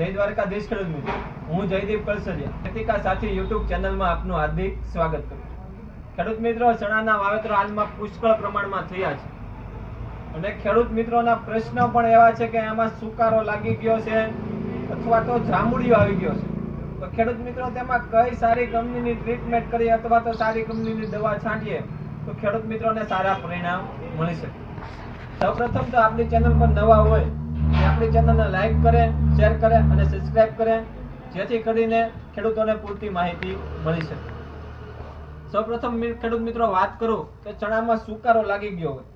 જય દ્વારકાધીશ ખેડૂત મિત્રો. હું જયદીપ કલસરિયા. ખેતિકા સાથી યુટ્યુબ ચેનલમાં આપનું હાર્દિક સ્વાગત કરું ખેડૂત મિત્રો, ચણાના વાવેતર હાલમાં પુષ્કળ પ્રમાણમાં થયા છે. અને ખેડૂત મિત્રોના પ્રશ્નો પણ એવા છે કે એમાં સુકારો લાગી ગયો છે અથવા તો જાંબુડિયો આવી ગયો છે. તો ખેડૂત મિત્રો, તેમાં કઈ સારી કંપનીની ટ્રીટમેન્ટ કરીએ અથવા તો સારી કંપનીની દવા છાંટીએ, તો ખેડૂત મિત્રોને સારા પરિણામ મળી શકે. સૌપ્રથમ તો આપણી ચેનલ પર નવા હોય આપણી ચેનલને લાઈક કરે શેર કરે અને સબસ્ક્રાઇબ કરે, જેથી કરીને ખેડૂતોને પૂરતી માહિતી મળી શકે. સૌપ્રથમ ખેડૂત મિત્રો, વાત કરું કે ચણામાં સુકારો લાગી ગયો હોય?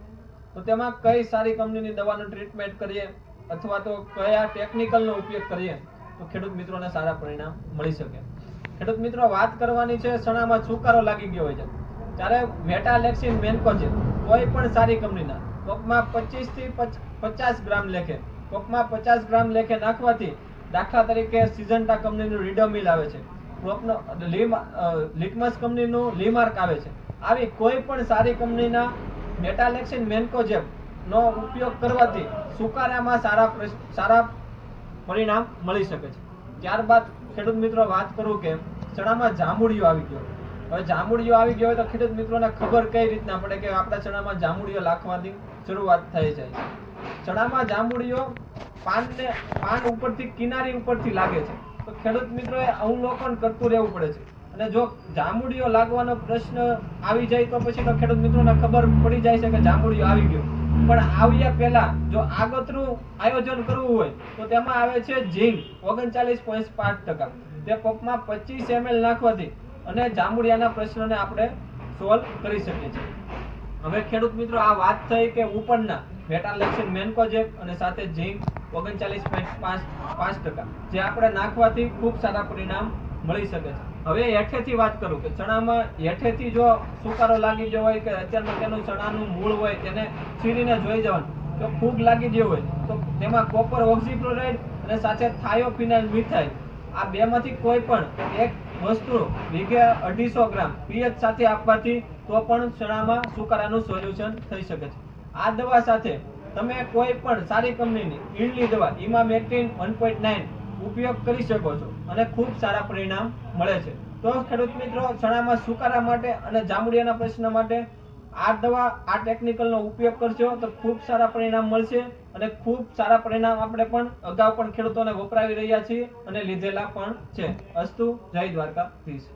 તો તેમાં કઈ સારી કંપનીની દવાનું ટ્રીટમેન્ટ કરીએ અથવા તો કયા ટેકનિકલનો ઉપયોગ કરીએ? તો ખેડૂત મિત્રોને સારા પરિણામ મળી શકે. ખેડૂત મિત્રો, વાત કરવાની છે ચણામાં સુકારો લાગી ગયો હોય છે? ત્યારે મેટાલેક્સિન મેન્કો છે કોઈ પણ સારી કંપનીના કપમાં પચીસથી પચાસ ગ્રામ લેખે કોકમાં પચાસ ગ્રામ લેખે નાખવાથી દાખલા તરીકે સિઝન્ટા કંપનીનું રીડોમિલ આવે છે. ક્રોપનો લિટમસ કંપનીનું લીમાર્ક આવે છે. આવી કોઈ પણ સારી કંપનીના મેટાલેક્સિન મેન્કોજેબ નો ઉપયોગ કરવાથી સુકારામાં સારા સારા પરિણામ મળી શકે છે. ત્યારબાદ ખેડૂત મિત્રો વાત કરું કે ચણામાં જાંબુડિયો આવી ગયો. હવે જાંબુડિયો આવી ગયો હોય તો ખેડૂત મિત્રોને ખબર કઈ રીતના પડે કે આપણા ચણામાં જાંબુડિયો લાખવાની શરૂઆત થઈ જાય છે. ચણામાં જાંબુડિયો પાનને, પાન ઉપરથી, કિનારી ઉપરથી લાગે છે. તો ખેડૂત મિત્રોએ અવલોકન કરતું રહેવું પડે છે. અને જો જાંબુડિયો લાગવાનો પ્રશ્ન આવી જાય તો પછી તો ખેડૂત મિત્રોને ખબર પડી જાય છે કે જાંબુડિયો આવી ગયો. પણ આવ્યા પહેલા જો આગતરું આયોજન કરવું હોય, તો તેમાં આવે છે ઝીંક, ઓગણચાલીસ પોઈન્ટ પાંચ ટકા. તે પપમાં પચીસ એમએલ નાખવાથી અને જાંબુડિયાના પ્રશ્નને આપણે સોલ્વ કરી શકીએ છીએ. હવે ખેડૂત મિત્રો આ વાત થઈ કે ઉપરના મેટાલેક્સિન મેન્કોજેબ અને સાથે ઝીંક ઓગણચાલીસ પોઈન્ટ પાંચ પાંચ ટકા, જે આપણે નાખવાથી ખૂબ સારા પરિણામ મળી શકે છે. હવે હેઠેથી વાત કરું કે ચણામાં હેઠેથી જો સુકારો લાગી ગયો હોય કે અત્યારમાં તેનું ચણાનું મૂળ હોય તેને છીરીને જોઈ જવાનું, તો ફૂગ લાગી ગયો હોય, તો તેમાં કોપર ઓક્સીક્લોરાઇડ અને સાથે થાયોફિનાઇલ મિથાઇલ, આ બેમાંથી કોઈ પણ એક વસ્તુ વીઘે અઢીસો ગ્રામ પીએચ સાથે આપવાથી તો પણ ચણામાં સુકારાનું સોલ્યુશન થઈ શકે છે. આ દવા સાથે તમે કોઈ પણ સારી કંપનીની ઈડલી દવા ઇમામેક્ટિન વન પોઈન્ટ નાઇન ઉપયોગ કરી શકો છો અને ખૂબ સારા પરિણામ મળે છે. તો ખેડૂત મિત્રો, ચણામાં સુકારા માટે અને જાંબુડિયાના પ્રશ્ન માટે આ દવા, આ ટેકનિકલનો ઉપયોગ કરશો તો ખૂબ સારા પરિણામ મળશે અને ખૂબ સારા પરિણામ આપણે પણ અગાઉ પણ ખેડૂતોને વપરાવી રહ્યા છીએ અને લીધેલા પણ છે. અસ્તુ, જય દ્વારકાધીશ.